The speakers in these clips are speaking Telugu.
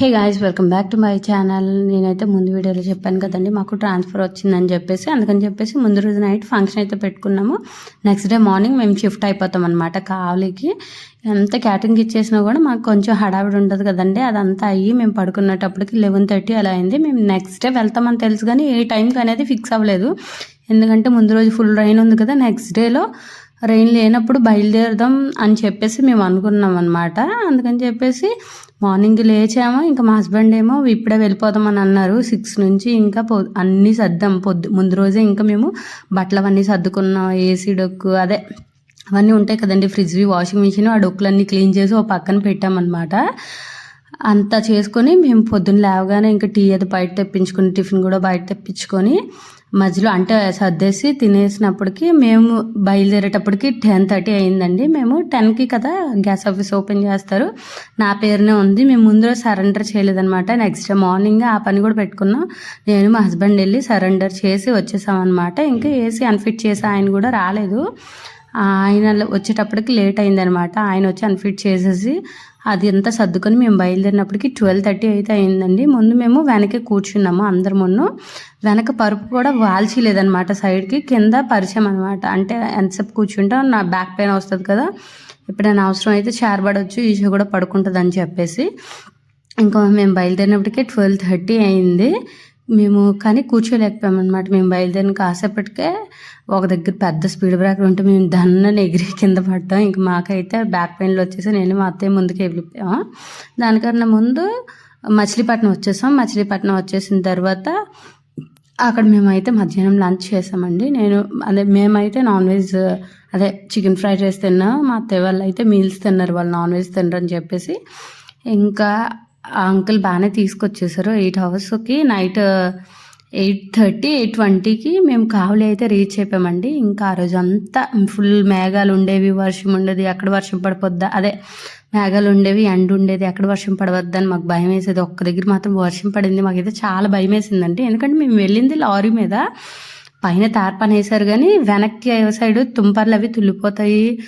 Hey guys welcome back to my channel నేనైతే ముందు వీడియోలో చెప్పాను కదండి మాకు ట్రాన్స్ఫర్ వచ్చిందని చెప్పేసి అందుకని చెప్పేసి ముందు రోజు నైట్ ఫంక్షన్ అయితే పెట్టుకున్నాము. నెక్స్ట్ డే మార్నింగ్ మేము షిఫ్ట్ అయిపోతాం అనమాట కావలికి. ఎంత క్యాటరింగ్ ఇచ్చేసినా కూడా మాకు కొంచెం హడావిడి ఉంటుంది కదండి అదంతా అయ్యి మేము పడుకున్నప్పటికి లెవెన్ థర్టీ అలా అయింది. మేము నెక్స్ట్ డే వెళ్తామని తెలుసు కానీ ఏ టైంకి అనేది ఫిక్స్ అవ్వలేదు. ఎందుకంటే ముందు రోజు ఫుల్ రైన్ ఉంది కదా నెక్స్ట్ డేలో రెయిన్ లేనప్పుడు బయలుదేరదాం అని చెప్పేసి మేము అనుకున్నాం అనమాట అందుకని చెప్పేసి మార్నింగ్ లేచాము. ఇంకా మా హస్బెండ్ ఏమో ఇప్పుడే వెళ్ళిపోదామని అన్నారు. సిక్స్ నుంచి ఇంకా పొ అన్నీ సర్దాం. పొద్దు ముందు రోజే ఇంకా మేము బట్టలు అవన్నీ సర్దుకున్నాం. ఏసీ డొక్కు అదే అవన్నీ ఉంటాయి కదండి. ఫ్రిడ్జ్వి వాషింగ్ మిషన్ ఆ డొక్కులన్నీ క్లీన్ చేసి ఓ పక్కన పెట్టామన్నమాట అంతా చేసుకొని మేము పొద్దున్న లేవగానే ఇంకా టీ అది బయట తెప్పించుకొని టిఫిన్ కూడా బయట తెప్పించుకొని మధ్యలో అంటే సర్దేసి తినేసినప్పటికి మేము బయలుదేరేటప్పటికి టెన్ థర్టీ అయిందండి. మేము టెన్కి కదా గ్యాస్ ఆఫీస్ ఓపెన్ చేస్తారు. నా పేరునే ఉంది. మేము ముందు సరెండర్ చేయలేదనమాట నెక్స్ట్ డే మార్నింగ్ ఆ పని కూడా పెట్టుకున్నాం. నేను మా హస్బెండ్ వెళ్ళి సరెండర్ చేసి వచ్చేసామన్నమాట. ఇంకా ఏసీ అన్ఫిట్ చేసి ఆయన కూడా రాలేదు. ఆయన వచ్చేటప్పటికి లేట్ అయిందనమాట ఆయన వచ్చి అన్ఫిట్ చేసేసి అది అంతా సర్దుకొని మేము బయలుదేరినప్పటికి ట్వెల్వ్ థర్టీ అయితే అయిందండి. ముందు మేము వెనకే కూర్చున్నాము అందరి ముందు. వెనక పరుపు కూడా వాల్చిలేదనమాట సైడ్కి. కింద పరిచయం అనమాట అంటే ఎంతసేపు కూర్చుంటే నా బ్యాక్ పెయిన్ వస్తుంది కదా. ఎప్పుడైనా అవసరం అయితే చేరబడవచ్చు ఈజీ కూడా పడుకుంటుంది అని చెప్పేసి. ఇంకా మేము బయలుదేరినప్పటికీ ట్వెల్వ్ థర్టీ అయింది. మేము కానీ కూర్చోలేకపోయామన్నమాట. మేము బయలుదేరిన కాసేపటికే ఒక దగ్గర పెద్ద స్పీడ్ బ్రేకర్ ఉంటే మేము దన్నని ఎగిరి కింద పడ్డాం. ఇంక మాకైతే బ్యాక్ పెయిన్లు వచ్చేసి నేను మా అత్తయ్య ముందుకు వెళ్ళిపోయాం. దానికన్నా ముందు మచిలీపట్నం వచ్చేసాం. మచిలీపట్నం వచ్చేసిన తర్వాత అక్కడ మేమైతే మధ్యాహ్నం లంచ్ చేసామండి. నేను అదే మేమైతే నాన్ వెజ్ అదే చికెన్ ఫ్రైడ్ రైస్ తిన్నా. మా అత్తయ్య వాళ్ళు అయితే మీల్స్ తిన్నారు. వాళ్ళు నాన్ వెజ్ తినరు అని చెప్పేసి. ఇంకా ఆ అంకుల్ బాగానే తీసుకొచ్చేసారు. ఎయిట్ అవర్స్కి. నైట్ ఎయిట్ థర్టీ ఎయిట్ ట్వంటీకి మేము కావలి అయితే రీచ్ అయిపోయామండి. ఇంకా ఆ రోజు అంతా ఫుల్ మేఘాలు ఉండేవి వర్షం ఉండేది. అక్కడ వర్షం పడిపోద్దా? అదే మేఘాలు ఉండేవి ఎండ ఉండేది. ఎక్కడ వర్షం పడవద్దని మాకు భయం వేసేది. ఒక్క దగ్గర మాత్రం వర్షం పడింది. మాకైతే చాలా భయం వేసిందండి. ఎందుకంటే మేము వెళ్ళింది లారీ మీద. పైన తార్పని కానీ వెనక్కి సైడ్ తుంపర్లు అవి తుల్లిపోతాయి.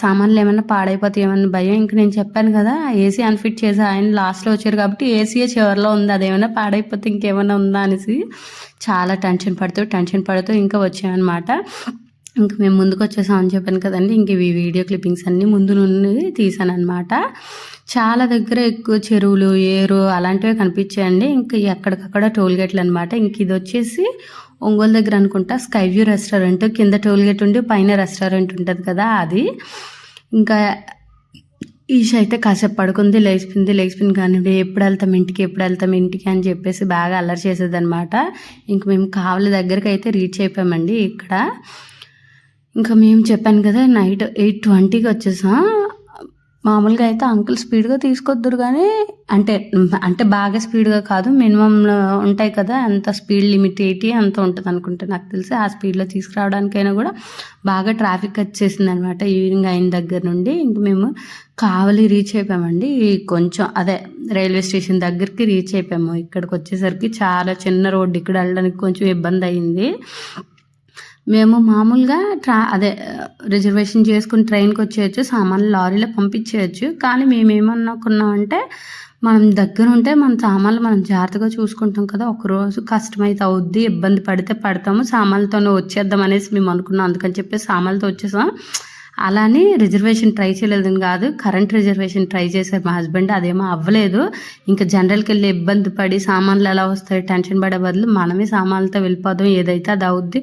సామాన్లు ఏమైనా పాడైపోతాయి ఏమైనా భయం? ఇంక నేను చెప్పాను కదా ఏసీ అన్ఫిట్ చేసి ఆయన లాస్ట్లో వచ్చారు కాబట్టి ఏసీయే చివరిలో ఉంది. అదేమైనా పాడైపోతే ఇంకేమైనా ఉందా అనేసి చాలా టెన్షన్ పడుతూ టెన్షన్ పడుతూ ఇంకా వచ్చామన్నమాట ఇంక మేము ముందుకు వచ్చేసామని చెప్పాను కదండి. ఇంక ఇవి వీడియో క్లిప్పింగ్స్ అన్నీ ముందు నుండి తీసాను అనమాట చాలా దగ్గర ఎక్కువ చెరువులు ఏరు అలాంటివి కనిపించాయండి. ఇంకా ఎక్కడికక్కడ టోల్ గేట్లు అనమాట ఇంక ఇది వచ్చేసి ఒంగోలు దగ్గర అనుకుంటా. Sky view restaurant. కింద టోల్గేట్ ఉండి పైన రెస్టారెంట్ ఉంటుంది కదా అది. ఇంకా ఈష అయితే కాసేపు పడుకుంది లేచిపోయింది. లేచిపోయింది కానీ ఎప్పుడు వెళ్తాం ఇంటికి ఎప్పుడు వెళ్తాం ఇంటికి అని చెప్పేసి బాగా అల్లరి చేసేది అనమాట ఇంక మేము కావలి దగ్గరికి అయితే రీచ్ అయిపోయామండి ఇక్కడ. ఇంకా మేము చెప్పాను కదా నైట్ ఎయిట్ ట్వంటీకి వచ్చేసాం. మామూలుగా అయితే అంకుల్ స్పీడ్గా తీసుకొద్దురు కానీ అంటే అంటే బాగా స్పీడ్గా కాదు. మినిమం ఉంటాయి కదా అంత స్పీడ్ లిమిట్ ఏంటి అంత ఉంటుంది అనుకుంటే నాకు తెలిసి ఆ స్పీడ్లో తీసుకురావడానికైనా కూడా బాగా ట్రాఫిక్ వచ్చేసింది అనమాట ఈవినింగ్ అయిన దగ్గర నుండి. ఇంక మేము కావలి రీచ్ అయిపోయామండి. కొంచెం అదే రైల్వే స్టేషన్ దగ్గరికి రీచ్ అయిపోయాము. ఇక్కడికి వచ్చేసరికి చాలా చిన్న రోడ్డు ఇక్కడ వెళ్ళడానికి కొంచెం ఇబ్బంది అయింది మేము మామూలుగా ట్రా అదే రిజర్వేషన్ చేసుకుని ట్రైన్కి వచ్చేయచ్చు సామాన్లు లారీలో పంపించేయచ్చు. కానీ మేము ఏమనుకున్నామంటే మనం దగ్గర ఉంటే మన సామాన్లు మనం జాగ్రత్తగా చూసుకుంటాం కదా ఒకరోజు కష్టమైతే అవుద్ది ఇబ్బంది పడితే పడతాము సామాన్లతోనే వచ్చేద్దాం అనేసి మేము అనుకున్నాం అందుకని చెప్పి సామాన్లతో వచ్చేసాం. అలానే రిజర్వేషన్ ట్రై చేయలేదని కాదు కరెంట్ రిజర్వేషన్ ట్రై చేశారు మా హస్బెండ్ అదేమో అవ్వలేదు. ఇంకా జనరల్కి వెళ్ళి ఇబ్బంది పడి సామాన్లు ఎలా వస్తాయి టెన్షన్ పడే బదులు మనమే సామాన్లతో వెళ్ళిపోదాం ఏదైతే అది అవుద్ది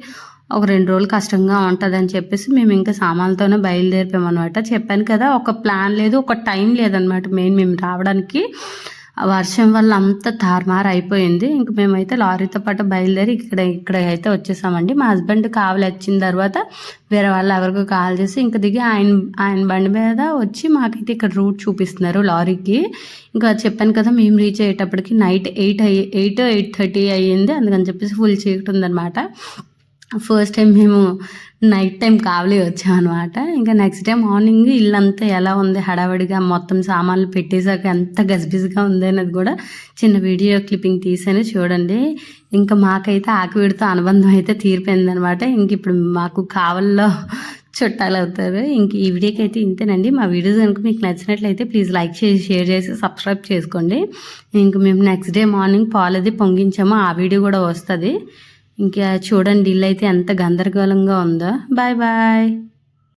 ఒక రెండు రోజులు కష్టంగా ఉంటుందని చెప్పేసి మేము ఇంకా సామాన్లతోనే బయలుదేరిపోయామన్నమాట. చెప్పాను కదా ఒక ప్లాన్ లేదు ఒక టైం లేదనమాట మెయిన్ మేము రావడానికి. వర్షం వల్ల అంతా తారుమారు అయిపోయింది ఇంక మేమైతే లారీతో పాటు బయలుదేరి ఇక్కడ ఇక్కడ అయితే వచ్చేసామండి. మా హస్బెండ్ కావాలి వచ్చిన తర్వాత వేరే వాళ్ళు ఎవరికి కాల్ చేసి ఇంక దిగి ఆయన ఆయన బండి మీద వచ్చి మాకైతే ఇక్కడ రూట్ చూపిస్తున్నారు లారీకి. ఇంకా చెప్పాను కదా మేము రీచ్ అయ్యేటప్పటికి నైట్ ఎయిట్ అయ్యి ఎయిట్ ఎయిట్ థర్టీ అయ్యింది. అందుకని చెప్పేసి ఫుల్ చీకటి ఉందన్నమాట. ఫస్ట్ టైం మేము నైట్ టైం కావలి అనమాట ఇంకా నెక్స్ట్ డే మార్నింగ్ ఇల్లంతా ఎలా ఉంది హడావడిగా మొత్తం సామాన్లు పెట్టేశాక ఎంత గజిబిజిగా ఉంది అనేది కూడా చిన్న వీడియో క్లిప్పింగ్ తీసాను చూడండి. ఇంకా మాకైతే ఆకువీడితో అనుబంధం అయితే తీరిపోయింది అనమాట ఇంక ఇప్పుడు మాకు కావల్లో చుట్టాలు అవుతారు. ఇంక ఈ వీడియోకి అయితే ఇంతేనండి. మా వీడియోస్ కనుక మీకు నచ్చినట్లయితే ప్లీజ్ లైక్ చేసి షేర్ చేసి సబ్స్క్రైబ్ చేసుకోండి. ఇంక మేము నెక్స్ట్ డే మార్నింగ్ పాలది పొంగించాము. ఆ వీడియో కూడా వస్తుంది. ఇంకా చూడండి ఇల్లు అయితే ఎంత గందరగోళంగా ఉందో. Bye bye.